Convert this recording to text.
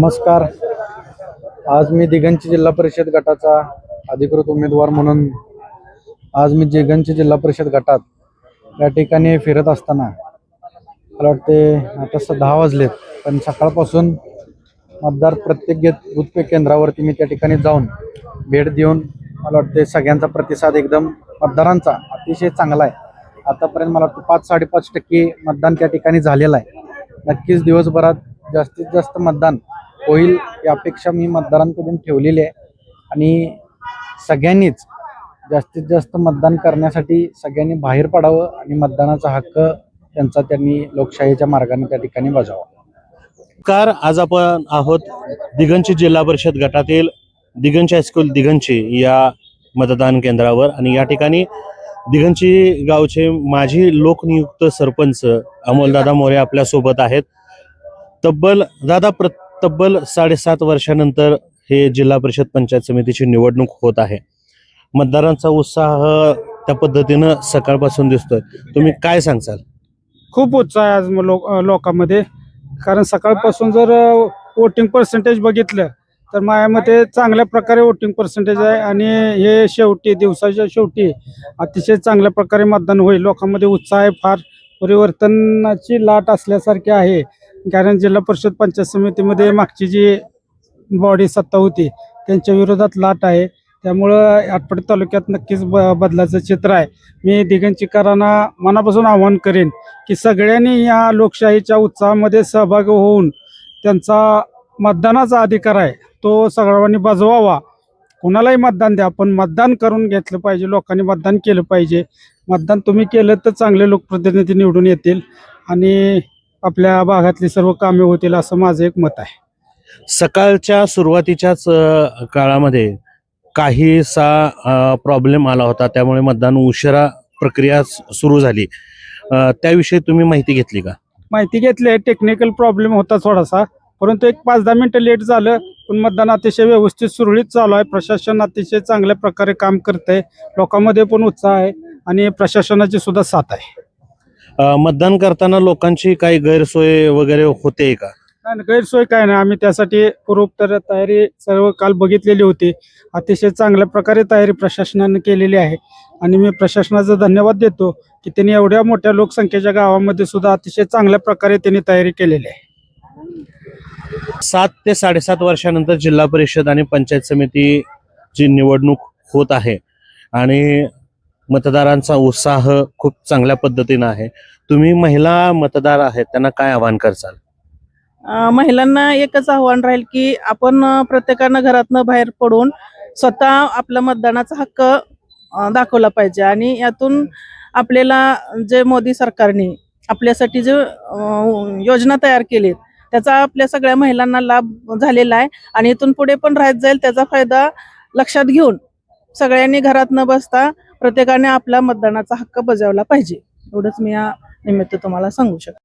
नमस्कार. आज मी दिगंची जिल्हा परिषद गटाचा अधिकृत उमेदवार म्हणून आज मी दिगंची जिल्हा परिषद गटात या ठिकाणी फिरत असताना मला वाटते आता दहा वाजलेत पण सकाळपासून मतदार प्रत्येक गेट केंद्रावरती मी त्या ठिकाणी जाऊन भेट देऊन मला वाटते सगळ्यांचा प्रतिसाद एकदम मतदारांचा अतिशय चांगला आहे. आतापर्यंत मला वाटतं पाच साडेपाच टक्के मतदान त्या ठिकाणी झालेलं आहे. नक्कीच दिवसभरात जास्तीत जास्त मतदान होईल ही अपेक्षा मी मतदारांकडून ठेवलेली आहे. आणि सगळ्यांनीच जास्तीत जास्त मतदान करण्यासाठी सगळ्यांनी बाहेर पडावं आणि मतदानाचा हक्क त्यांचा त्यांनी लोकशाहीच्या मार्गाने त्या ठिकाणी बजावा. कार आज आपण आहोत दिगंची जिल्हा परिषद गटातील दिगंची हायस्कूल दिगंची या मतदान केंद्रावर. आणि या ठिकाणी दिगंची गावचे माजी लोकनियुक्त सरपंच अमोलदादा मोरे आपल्यासोबत आहेत. तब्बल दादा प्रत्येक तब्बल साडेसात वर्षानंतर हे जिल्हा परिषद पंचायत समितीची निवडणूक होत आहे. मतदारांचा उत्साह त्या पद्धतीनं सकाळपासून दिसतोय. तुम्ही काय सांगसाल खूप उत्साह आहे आज म- लोक लोकांमध्ये. कारण सकाळपासून जर वोटिंग पर्सेंटेज बघितलं तर माझ्या मते चांगल्या प्रकारे वोटिंग पर्सेंटेज आहे आणि हे शेवटी दिवसाच्या शेवटी अतिशय चांगल्या प्रकारे मतदान होईल. लोकांमध्ये उत्साह आहे फार परिवर्तनाची लाट असल्यासारखी आहे. कारण जिल्हा परिषद पंचायत समितीमध्ये मागची जी बॉडी सत्ता होती त्यांच्या विरोधात लाट आहे. त्यामुळं आटपाडी तालुक्यात नक्कीच ब बदलाचं चित्र आहे. मी दिगंचीकरांना मनापासून आवाहन करेन की सगळ्यांनी या लोकशाहीच्या उत्साहामध्ये सहभागी होऊन त्यांचा मतदानाचा अधिकार आहे तो सगळ्यांनी बजवावा. कुणालाही मतदान द्या पण मतदान करून घेतलं पाहिजे लोकांनी मतदान केलं पाहिजे. मतदान तुम्ही केलं तर चांगले लोकप्रतिनिधी निवडून येतील. आणि आपल्या भागातली सर्व कामे होतील असं माझं एक मत आहे. सकाळच्या सुरुवातीच्याच अ, काळामध्ये काहीसा प्रॉब्लेम आला होता. त्यामुळे मतदान उशिरा प्रक्रिया स- सुरू झाली. अ, त्याविषयी तुम्ही माहिती घेतली का? माहिती घेतली. टेक्निकल प्रॉब्लेम होता थोडासा. परंतु एक पाच दहा मिनिटं लेट झालं. पण मतदान अतिशय व्यवस्थित सुरळीत चालू आहे. प्रशासन अतिशय चांगल्या प्रकारे काम करतंय. लोकांमध्ये पण उत्साह आहे. आणि प्रशासनाची सुद्धा साथ आहे. मतदान करताना लोकांची काही गैरसोय वगैरे होते का? नाही नाही, गैरसोय काय नाही. आम्ही त्यासाठी पूर्वोत्तर तयारी सर्व काल बघितलेली होती. अतिशय चांगल्या प्रकारे तयारी प्रशासनाने केलेली आहे. आणि मी प्रशासनाचा धन्यवाद देतो की त्यांनी एवढ्या मोठ्या लोकसंख्येच्या गावामध्ये सुद्धा अतिशय चांगल्या प्रकारे त्यांनी तयारी केलेली आहे. सात ते साडेसात वर्षानंतर जिल्हा परिषद आणि पंचायत समितीची निवडणूक होत आहे. आणि मतदारांचा उत्साह खूप चांगल्या पद्धतीनं आहे. तुम्ही महिला मतदार आहेत त्यांना काय आवाहन करसाल? महिलांना एकच आव्हान राहील की आपण प्रत्येकानं घरातनं बाहेर पडून स्वतः आपला मतदानाचा हक्क दाखवला पाहिजे आणि यातून आपल्याला जे मोदी सरकारने आपल्यासाठी जे योजना तयार केली त्याचा आपल्या सगळ्या महिलांना लाभ झालेला आहे आणि इथून पुढे पण राहत जाईल त्याचा फायदा लक्षात घेऊन सगळ्यांनी घरात न बसता प्रत्येकाने आपला मतदानाचा हक्क बजावला पाहिजे. एवढंच मी या निमित्त तुम्हाला सांगू शकते.